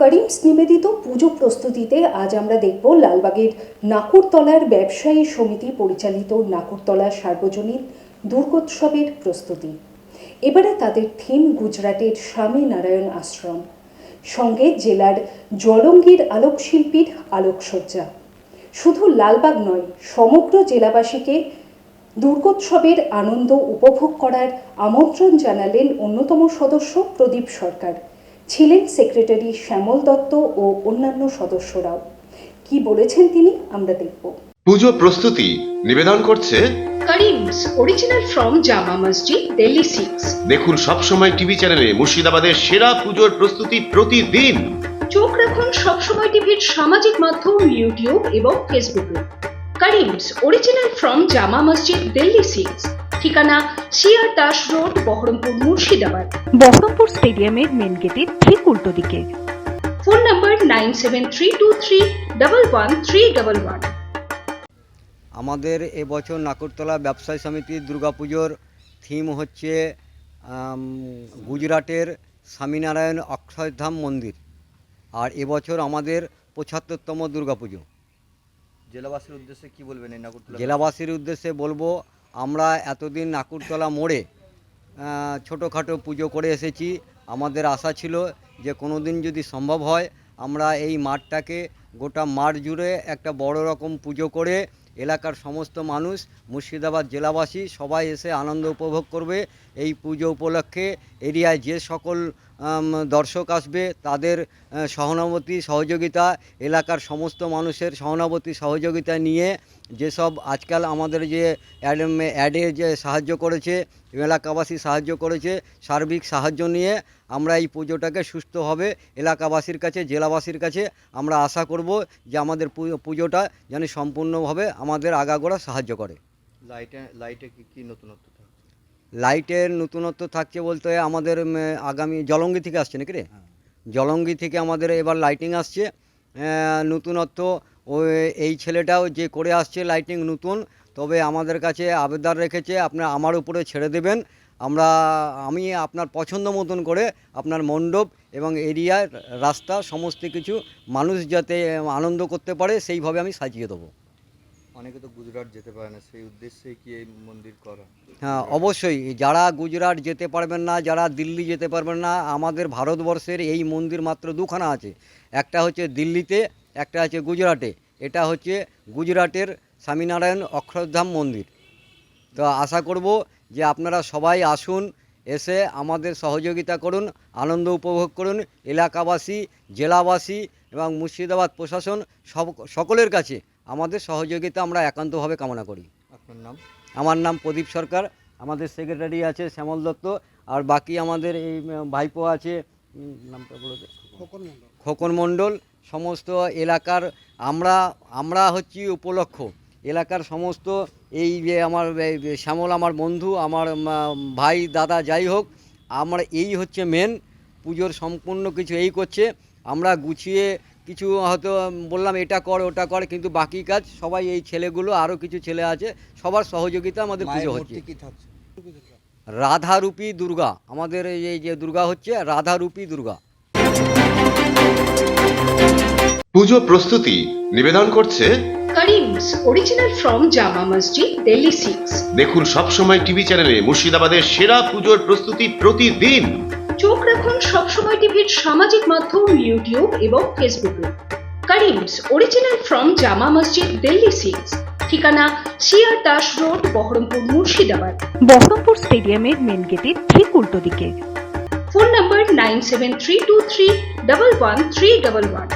করিমস নিবেদিত পুজো প্রস্তুতিতে আজ আমরা দেখব লালবাগের নাকুরতলার ব্যবসায়ী সমিতি পরিচালিত নাকুরতলা সার্বজনীন দুর্গোৎসবের প্রস্তুতি। এবারে তাদের থিম গুজরাটের স্বামী নারায়ণ আশ্রম। সঙ্গে জেলার জলঙ্গির আলোকশিল্পীর আলোকসজ্জা। শুধু লালবাগ নয়, সমগ্র জেলাবাসীকে দুর্গোৎসবের আনন্দ উপভোগ করার আমন্ত্রণ জানালেন অন্যতম সদস্য প্রদীপ সরকার। ছিলেন সেক্রেটারি শ্যামল দত্ত ও অন্যান্য সদস্যরাও। কি বলেছেন তিনি আমরা দেখব। পুজো প্রস্তুতি নিবেদন করছে Kareem's original from Jama Masjid, Delhi 6. দেখুন সবসময় টিভি চ্যানেলে মুর্শিদাবাদের সেরা পুজোর প্রস্তুতি প্রতিদিন। চোখ রাখুন সবসময় টিভির সামাজিক মাধ্যম ইউটিউব এবং ফেসবুকে Karim's original from Jama Masjid Delhi six ঠিকানা C R Das road Baharampur Murshidabad. Baharampur স্টেডিয়ামের মেন গেটের ঠিক উল্টো দিকে। Phone number nine seven three two three double one three double one. আমাদের এবছর নাকুরতলা ব্যবসায়ী সমিতির দুর্গাপুজোর থিম হচ্ছে গুজরাটের স্বামীনারায়ণ অক্ষয়ধাম মন্দির। আর এবছর আমাদের পঁচাত্তরতম দুর্গাপুজো। জেলাবাসীর উদ্দেশ্যে কি বলবেন জেলাবাসীর উদ্দেশ্যে বলব আমরা এতদিন নাকুরতলা মোড়ে ছোটোখাটো পুজো করে এসেছি। আমাদের আশা ছিল যে কোনো দিন যদি সম্ভব হয়, আমরা এই মাঠটাকে গোটা মাঠ জুড়ে একটা বড় রকম পুজো করে এলাকার সমস্ত মানুষ, মুর্শিদাবাদ জেলাবাসী সবাই এসে আনন্দ উপভোগ করবে। এই পুজো উপলক্ষে এরিয়ায় যে সকল দর্শক আসবে, তাদের সহানুভূতি, সহযোগিতা, এলাকার সমস্ত মানুষের সহানুভূতি, সহযোগিতা নিয়ে যেসব আজকাল আমাদের যে অ্যাড অ্যাডে যে সাহায্য করেছে, এলাকাবাসী সাহায্য করেছে, সার্বিক সাহায্য নিয়ে আমরা এই পুজোটাকে সুস্থভাবে এলাকাবাসীর কাছে, জেলাবাসীর কাছে আমরা আশা করব যে আমাদের পুজোটা যেন সম্পূর্ণভাবে আমাদের আগাগোড়া সাহায্য করে। লাইটে লাইটে কি কি নতুনত্ব? লাইটের নতুনত্ব থাকছে বলতে আমাদের আগামী জলঙ্গি থেকে আসছে নাকি রে? জলঙ্গি থেকে আমাদের এবার লাইটিং আসছে। নতুনত্ব ওই এই ছেলেটাও যে করে আসছে লাইটিং নতুন তবে আমাদের কাছে আবেদন রেখেছে আপনার আমার উপরে ছেড়ে দেবেন। আমরা আমি আপনার পছন্দ মতন করে আপনার মণ্ডপ এবং এরিয়ার রাস্তা সমস্ত কিছু মানুষ যাতে আনন্দ করতে পারে সেইভাবে আমি সাজিয়ে দেবো। অনেকে তো গুজরাট যেতে পারে না, সেই উদ্দেশ্যে কি এই মন্দির করা? হ্যাঁ অবশ্যই। যারা গুজরাট যেতে পারবেন না, যারা দিল্লি যেতে পারবেন না, আমাদের ভারতবর্ষের এই মন্দির মাত্র দুখানা আছে। একটা হচ্ছে দিল্লিতে, একটা আছে গুজরাটে। এটা হচ্ছে গুজরাটের স্বামীনারায়ণ অক্ষরধাম মন্দির। তো আশা করব যে আপনারা সবাই আসুন, এসে আমাদের সহযোগিতা করুন, আনন্দ উপভোগ করুন। এলাকাবাসী, জেলাবাসী এবং মুর্শিদাবাদ প্রশাসন সব, সকলের কাছে আমাদের সহযোগিতা আমরা একান্তভাবে কামনা করি। আপনার নাম? আমার নাম প্রদীপ সরকার আমাদের সেক্রেটারি আছে শ্যামল দত্ত আর বাকি আমাদের এই ভাইপো আছে উম, নামটা বলে দে। খোকন মণ্ডল। সমস্ত এলাকার আমরা আমরা হচ্ছি উপলক্ষ। এলাকার সমস্ত এই যে আমার এই যে শ্যামল আমার বন্ধু আমার উম, ভাই দাদা যাই হোক আমরা এই হচ্ছে মেন পুজোর সম্পূর্ণ কিছু এই করছে। আমরা গুছিয়ে কিছু হয়তো বললাম এটা কর ওটা কর। কিন্তু বাকি কাজ সবাই এই ছেলেগুলো আরও কিছু ছেলে আছে সবার সহযোগিতা আমাদের পুজো হচ্ছে। রাধারূপী দুর্গা আমাদের এই এই যে দুর্গা হচ্ছে রাধারূপী দুর্গা। পুজো প্রস্তুতি নিবেদন করছে Karim's original from Jama Masjid Delhi six দেখুন সবসময় টিভি চ্যানেলে মুর্শিদাবাদের সেরা পুজোর প্রস্তুতি প্রতিদিন। চোখ রাখুন সবসময় টিভির সামাজিক মাধ্যম ইউটিউব এবং ফেসবুকে Karim's original from Jama Masjid Delhi six ঠিকানা C R Das road Baharampur Murshidabad. Baharampur স্টেডিয়ামের মেন গেটের ঠিক উল্টো দিকে। Phone number nine seven three two three double one three double one.